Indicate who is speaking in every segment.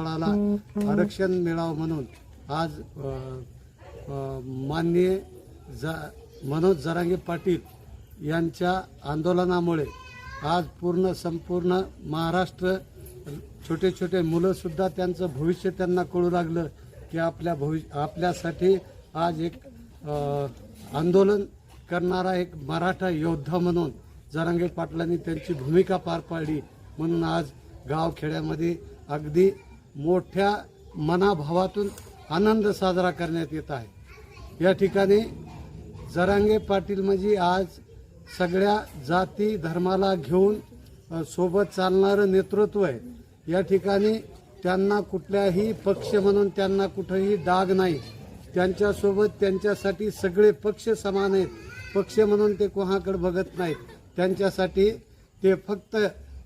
Speaker 1: मराठवाड्याला आरक्षण मिळावं म्हणून आज माननीय जा मनोज जरांगे पाटील यांच्या आंदोलनामुळे आज पूर्ण संपूर्ण महाराष्ट्र छोटे छोटे मुलं सुद्धा त्यांचं भविष्य त्यांना कळू लागलं की आपल्या भविष्य आपल्यासाठी आज एक आंदोलन करणारा एक मराठा योद्धा म्हणून जरांगे पाटलांनी त्यांची भूमिका पार पाडली म्हणून आज गावखेड्यामध्ये अगदी मोठ्या मनाभावातून आनंद साजरा करण्यात येत आहे. या ठिकाणी जरांगे पाटील म्हणजे आज सगळ्या जाती धर्माला घेऊन सोबत चालणारं नेतृत्व आहे. या ठिकाणी त्यांना कुठल्याही पक्ष म्हणून त्यांना कुठंही डाग नाही. त्यांच्यासोबत त्यांच्यासाठी सगळे पक्ष समान आहेत. पक्ष म्हणून ते कोणाकडे बघत नाहीत. त्यांच्यासाठी ते फक्त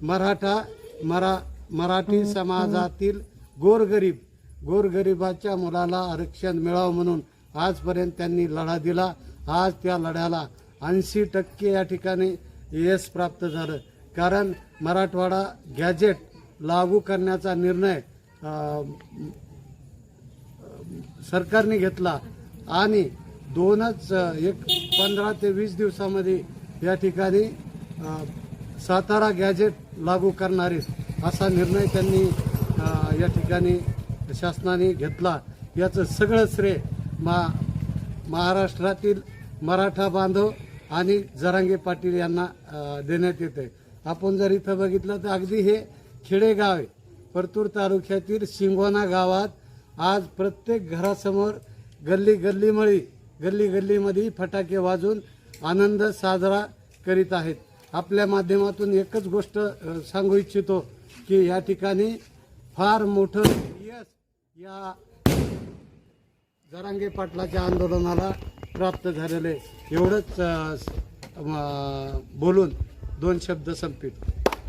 Speaker 1: मराठा मरा मराठी समाजातील गोरगरीब गोरगरिबाच्या मुलाला आरक्षण मिळावं म्हणून आजपर्यंत त्यांनी लढा दिला. आज त्या लढ्याला ऐंशी टक्के या ठिकाणी यश प्राप्त झालं. कारण मराठवाडा गॅजेट लागू करण्याचा निर्णय सरकारने घेतला आणि दोनच एक पंधरा ते वीस दिवसामध्ये या ठिकाणी सातारा गॅजेट लागू करणारे असा निर्णय त्यांनी या ठिकाणी शासनाने घेतला. याचं सगळं श्रेय मा महाराष्ट्रातील मराठा बांधव आणि जरांगे पाटील यांना देण्यात येत आहे आपण जर इथं बघितलं तर अगदी हे खेडेगाव आहे. परतूर तालुक्यातील शिंगोना गावात आज प्रत्येक घरासमोर गल्ली गल्लीमळी गल्ली गल्लीमध्ये फटाके वाजून आनंद साजरा करीत आहेत. आपल्या माध्यमातून एकच गोष्ट सांगू इच्छितो की या ठिकाणी फार मोठं यश या जरांगे पाटलाच्या आंदोलनाला प्राप्त झालेले एवढंच बोलून दोन शब्द संपित